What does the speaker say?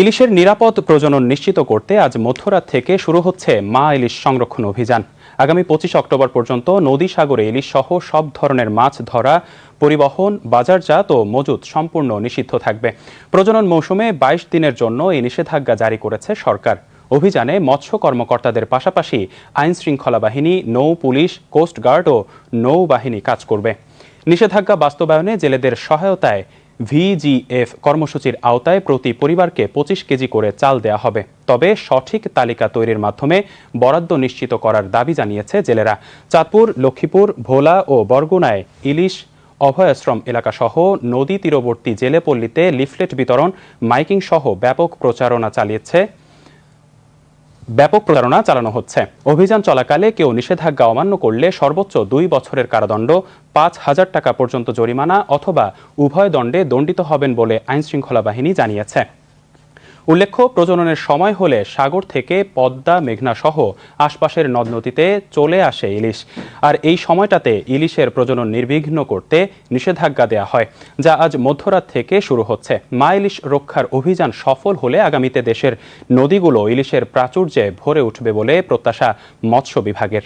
ইলিশের নিরাপদ প্রজনন নিশ্চিত করতে আজ মধ্যরাত থেকে শুরু হচ্ছে মা ইলিশ সংরক্ষণ অভিযান। আগামী পঁচিশ অক্টোবর পর্যন্ত নদী সাগরে ইলিশ সহ সব ধরনের মাছ ধরা, পরিবহন, বাজারজাত ও মজুত সম্পূর্ণ নিষিদ্ধ থাকবে। প্রজনন মৌসুমে বাইশ দিনের জন্য এই নিষেধাজ্ঞা জারি করেছে সরকার। অভিযানে মৎস্য কর্মকর্তাদের পাশাপাশি আইন শৃঙ্খলা বাহিনী, নৌ পুলিশ কোস্টগার্ড ও নৌবাহিনী কাজ করবে। নিষেধাজ্ঞা বাস্তবায়নে জেলেদের সহায়তায় ভিজিএফ কর্মসূচির আওতায় প্রতি পরিবারকে পঁচিশ কেজি করে চাল দেয়া হবে। তবে সঠিক তালিকা তৈরির মাধ্যমে বরাদ্দ নিশ্চিত করার দাবি জানিয়েছে জেলেরা। চাঁদপুর, লক্ষ্মীপুর, ভোলা ও বরগুনায় ইলিশ, অভয়াশ্রম এলাকাসহ নদী তীরবর্তী জেলেপল্লীতে লিফলেট বিতরণ মাইকিং সহ ব্যাপক প্রচারণা চালিয়েছে ব্যাপক প্রচারণা চালানো হচ্ছে। অভিযান চলাকালে কেউ নিষেধাজ্ঞা অমান্য করলে সর্বোচ্চ দুই বছরের কারাদণ্ড, পাঁচ হাজার টাকা পর্যন্ত জরিমানা অথবা উভয় দণ্ডে দণ্ডিত হবেন বলে আইনশৃঙ্খলা বাহিনী জানিয়েছে। উল্লেখ্য, প্রজননের সময় হলে সাগর থেকে পদ্মা, মেঘনা সহ আশপাশের নদ নদীতে চলে আসে ইলিশ। আর এই সময়টাতে ইলিশের প্রজনন নির্বিঘ্ন করতে নিষেধাজ্ঞা দেয়া হয়, যা আজ মধ্যরাত থেকে শুরু হচ্ছে। মা ইলিশ রক্ষার অভিযান সফল হলে আগামীতে দেশের নদীগুলো ইলিশের প্রাচুর্যে ভরে উঠবে বলে প্রত্যাশা মৎস্য বিভাগের।